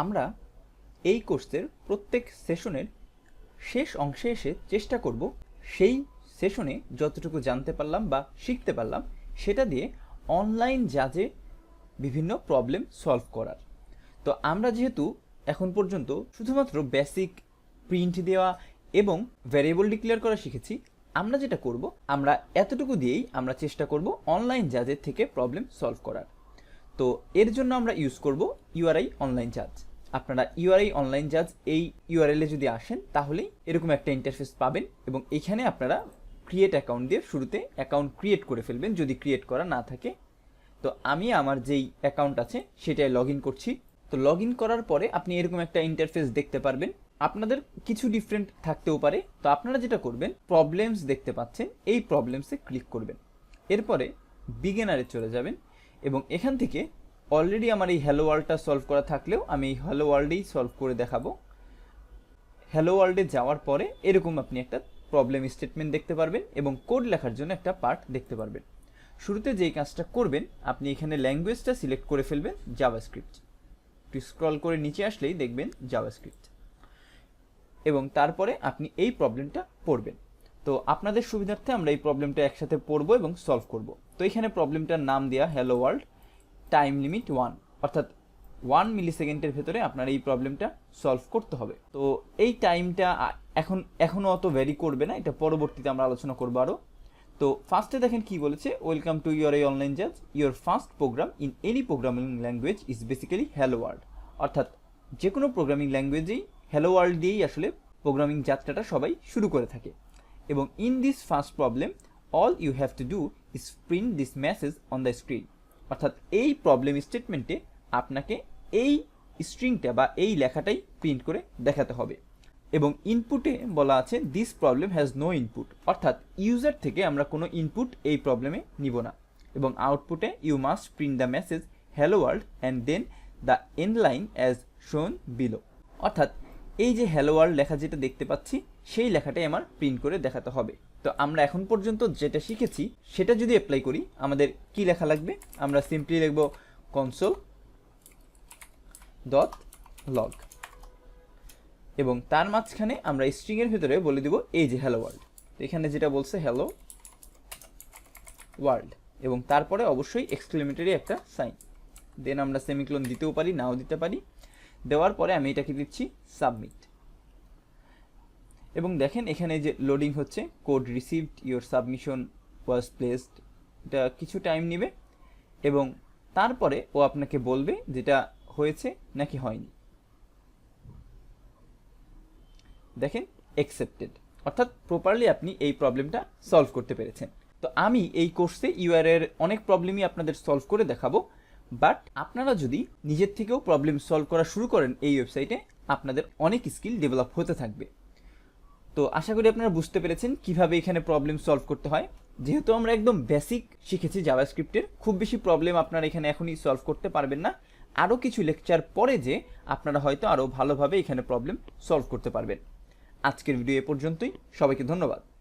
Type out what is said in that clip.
আমরা এই কোর্সের প্রত্যেক সেশনের শেষ অংশে এসে চেষ্টা করব সেই সেশনে যতটুকু জানতে পারলাম বা শিখতে পারলাম সেটা দিয়ে অনলাইন জাজে বিভিন্ন প্রবলেম সলভ করার। তো আমরা যেহেতু এখন পর্যন্ত শুধুমাত্র বেসিক প্রিন্ট দেওয়া এবং ভ্যারিয়েবল ডিক্লেয়ার করা শিখেছি, আমরা যেটা করব, আমরা এতটুকু দিয়েই আমরা চেষ্টা করব অনলাইন জাজের থেকে প্রবলেম সলভ করার। তো এর জন্য আমরা ইউজ করব ইউআরআই অনলাইন চার্জ আপনারা ইউআরআই অনলাইন চার্জ এই ইউআরএলে যদি আসেন, তাহলেই এরকম একটা ইন্টারফেস পাবেন এবং এখানে আপনারা ক্রিয়েট অ্যাকাউন্ট দিয়ে শুরুতে অ্যাকাউন্ট ক্রিয়েট করে ফেলবেন যদি ক্রিয়েট করা না থাকে। তো আমি আমার যেই অ্যাকাউন্ট আছে সেটাই লগ করছি। তো লগ করার পরে আপনি এরকম একটা ইন্টারফেস দেখতে পারবেন। আপনাদের কিছু ডিফারেন্ট থাকতেও পারে। তো আপনারা যেটা করবেন প্রবলেমস দেখতে পাচ্ছেন, এই প্রবলেমসে ক্লিক করবেন। এরপরে বিগিনারে চলে যাবেন। এবং এখান থেকে অলরেডি আমার এই হ্যালো ওয়ার্ল্ডটা সলভ করা থাকলেও আমি এই হ্যালো ওয়ার্ল্ডেই সলভ করে দেখাবো। হ্যালো ওয়ার্ল্ডে যাওয়ার পরে এরকম আপনি একটা প্রবলেম স্টেটমেন্ট দেখতে পারবেন এবং কোড লেখার জন্য একটা পার্ট দেখতে পারবেন। শুরুতে যেই কাজটা করবেন, আপনি এখানে ল্যাঙ্গুয়েজটা সিলেক্ট করে ফেলবেন জাভাস্ক্রিপ্ট একটু স্ক্রল করে নিচে আসলেই দেখবেন জাভাস্ক্রিপ্ট এবং তারপরে আপনি এই প্রবলেমটা পড়বেন। তো আপনাদের সুবিধার্থে আমরা এই প্রবলেমটা একসাথে পড়ব এবং সলভ করব। তো এখানে প্রবলেমটার নাম দেওয়া hello world time limit one অর্থাৎ ওয়ান মিলি সেকেন্ডের ভেতরে আপনার এই প্রবলেমটা সলভ করতে হবে। তো এই টাইমটা এখন এখনও অত ভ্যারি করবে না, এটা পরবর্তীতে আমরা আলোচনা করব আরও তো ফার্স্টে দেখেন কি বলেছে ওয়েলকাম টু ইউর এই অনলাইন জাজ your first program in any programming language is basically hello world অর্থাৎ যে কোনো প্রোগ্রামিং ল্যাঙ্গুয়েজেই হ্যালো ওয়ার্ল্ড দিয়েই আসলে প্রোগ্রামিং যাত্রাটা সবাই শুরু করে থাকে। এবং in this first problem all you have to do print this message on the screen. অর্থাৎ এই প্রবলেম স্টেটমেন্টে আপনাকে এই স্ট্রিংটা বা এই লেখাটাই প্রিন্ট করে দেখাতে হবে। এবং ইনপুটে বলা আছে this problem has no input অর্থাৎ ইউজার থেকে আমরা কোনো ইনপুট এই প্রবলেমে নিব না। এবং আউটপুটে you must print the message hello world and then the end line as shown below অর্থাৎ এই যে হ্যালো ওয়ার্ল্ড লেখা যেটা দেখতে পাচ্ছি, সেই লেখাটাই আমার প্রিন্ট করে দেখাতে হবে। তো আমরা এখন পর্যন্ত যেটা শিখেছি, সেটা যদি অ্যাপ্লাই করি, আমাদের কি লেখা লাগবে? আমরা সিম্পলি লিখব কনসোল ডট লগ এবং তার মাঝখানে আমরা স্ট্রিংয়ের ভিতরে বলে দিব এই যে হ্যালো ওয়ার্ল্ড তো এখানে যেটা বলছে হ্যালো ওয়ার্ল্ড এবং তারপরে অবশ্যই এক্সক্লেমেটারি একটা সাইন দেন আমরা সেমিক্লোন দিতেও পারি, নাও দিতে পারি। দেওয়ার পরে আমি এটাকে দিচ্ছি সাবমিট এবং দেখেন এখানে যে লোডিং হচ্ছে code received your submission was placed এটা কিছু টাইম নেবে এবং তারপরে ও আপনাকে বলবে যেটা হয়েছে নাকি হয়নি। দেখেন অ্যাকসেপ্টেড অর্থাৎ প্রপারলি আপনি এই প্রবলেমটা সলভ করতে পেরেছেন। তো আমি এই কোর্সে ইউআর এর অনেক প্রবলেমই আপনাদের সলভ করে দেখাবো বাট আপনারা যদি নিজের থেকেও প্রবলেম সলভ করা শুরু করেন এই ওয়েবসাইটে আপনাদের অনেক স্কিল ডেভেলপ হতে থাকবে। তো আশা করি আপনারা বুঝতে পেরেছেন কীভাবে এখানে প্রবলেম সলভ করতে হয়। যেহেতু আমরা একদম বেসিক শিখেছি জাভাস্ক্রিপ্টের খুব বেশি প্রবলেম আপনারা এখানে এখনই সলভ করতে পারবেন না। আরও কিছু লেকচার পরে যে আপনারা হয়তো আরও ভালোভাবে এখানে প্রবলেম সলভ করতে পারবেন। আজকের ভিডিও এ পর্যন্তই, সবাইকে ধন্যবাদ।